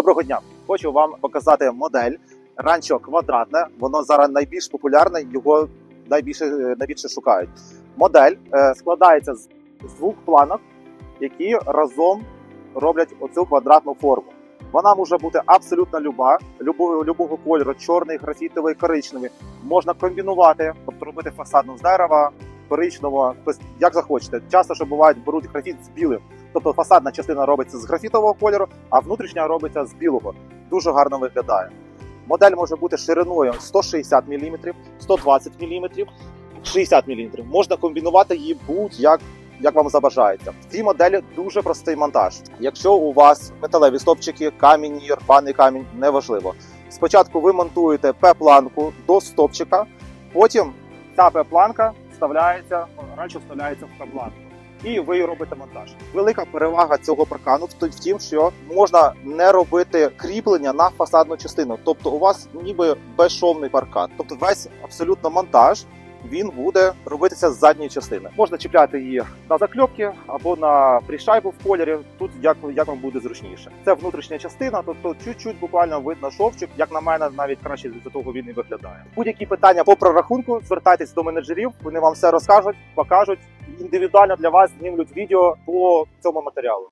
Доброго дня! Хочу вам показати модель ранчо квадратне. Воно зараз найбільш популярне, його найбільше найбільше шукають. Модель е, складається з двох планок, які разом роблять оцю квадратну форму. Вона може бути абсолютно люба, любого, любого кольору, чорний, графітовий, коричневий. Можна комбінувати, тобто робити фасадну з дерева, коричневого, тобто як захочете. Часто що бувають, беруть графіт з білим. Тобто фасадна частина робиться з графітового кольору, а внутрішня робиться з білого. Дуже гарно виглядає. Модель може бути шириною 160 мм, 120 мм, 60 мм. Можна комбінувати її будь-як. Як вам забажається, в цій моделі дуже простий монтаж. Якщо у вас металеві стопчики, камінь, рваний камінь, неважливо. Спочатку ви монтуєте П-планку до стопчика, потім ця П-планка вставляється, раніше вставляється в П-планку і ви робите монтаж. Велика перевага цього паркану в тім, що можна не робити кріплення на фасадну частину. Тобто, у вас ніби безшовний паркан. Тобто, весь абсолютно монтаж. Він буде робитися з задньої частини. Можна чіпляти її на закльопки або на пришайбу в кольорі. Тут як, як вам буде зручніше. Це внутрішня частина, тобто чуть-чуть буквально видно шовчик. Як на мене, навіть краще з того він і виглядає. Будь-які питання по прорахунку, звертайтесь до менеджерів, вони вам все розкажуть, покажуть. Індивідуально для вас знімлють відео по цьому матеріалу.